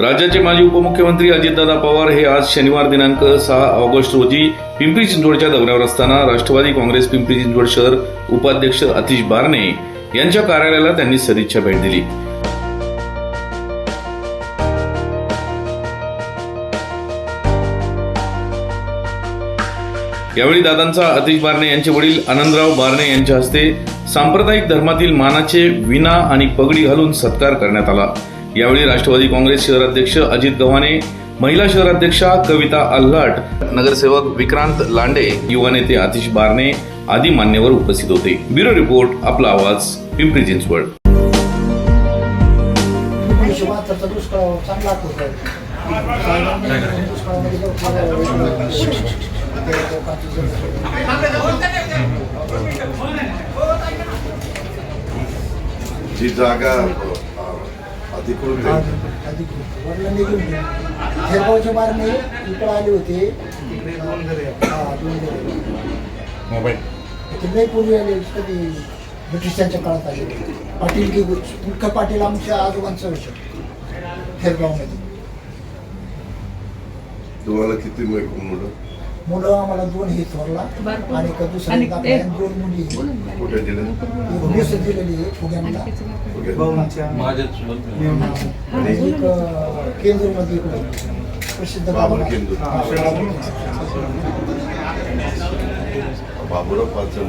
राज्याचे माजी उपमुख्यमंत्री अजितदादा पवार हे आज शनिवार दिनांक सहा ऑगस्ट रोजी पिंपरी चिंचवडच्या दौऱ्यावर असताना राष्ट्रवादी काँग्रेस पिंपरी चिंचवड शहर उपाध्यक्ष अतिश बारणे यांच्या कार्यालयाला त्यांनी सदिच्छा भेट दिली. यावेळी दादांचा अतिश बारणे यांचे वडील आनंदराव बारणे यांच्या हस्ते सांप्रदायिक धर्मातील मानाचे विना आणि पगडी घालून सत्कार करण्यात आला. यावेळी राष्ट्रवादी काँग्रेस शहराध्यक्ष अजित गव्हाणे महिला शहराध्यक्षा कविता अल्हाट नगरसेवक विक्रांत लांडे युवा नेते आतिश बारणे आदी मान्यवर उपस्थित होते. ब्युरो रिपोर्ट आपला आवाज पिंपरी चिंचवड. जी जागा अधिकृत आहे अधिक वडिलांनी घेऊन गेले. हेरगावच्या बारने इकडे आले होते. हा, दोन घरे. ते लई पूर्वी आले कधी? ब्रिटिशांच्या काळात आले पाटील की मुख्य पाटील आमच्या आजोबांचा विषय हेरगावमध्ये तुम्हाला किती मुलं मुलं आम्हाला दोन हे थोरला आणि एक- आणि दोन मुली. वीस दिलेली आहे फुग्यांना. एक केंद्रमध्ये इकडे प्रसिद्ध. हा. बाबुराव पाचन